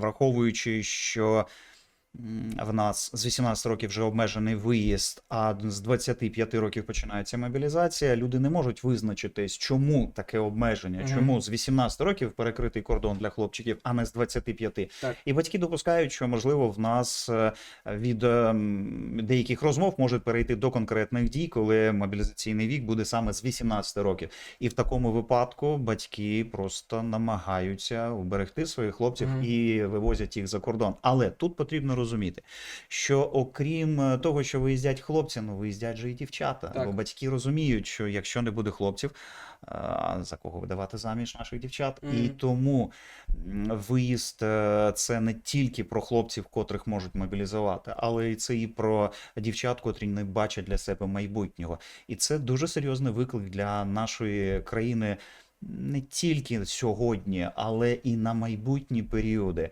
Враховуючи, що в нас з 18 років вже обмежений виїзд, а з 25 років починається мобілізація, люди не можуть визначитись, чому таке обмеження, Мгм. чому з 18 років перекритий кордон для хлопчиків, а не з 25. Так. І батьки допускають, що можливо в нас е, від е, деяких розмов можуть перейти до конкретних дій, коли мобілізаційний вік буде саме з 18 років. І в такому випадку батьки просто намагаються уберегти своїх хлопців Мгм. і вивозять їх за кордон. Але тут потрібно розуміти, що окрім е, того, що виїздять хлопці, ну виїздять же і дівчата. Так. Бо батьки розуміють, що якщо не буде хлопців, а за кого видавати заміж наших дівчат? І тому виїзд е, це не тільки про хлопців, котрих можуть мобілізувати, але і це і про дівчат, котрі не бачать для себе майбутнього. І це дуже серйозний виклик для нашої країни. Не тільки сьогодні, але і на майбутні періоди.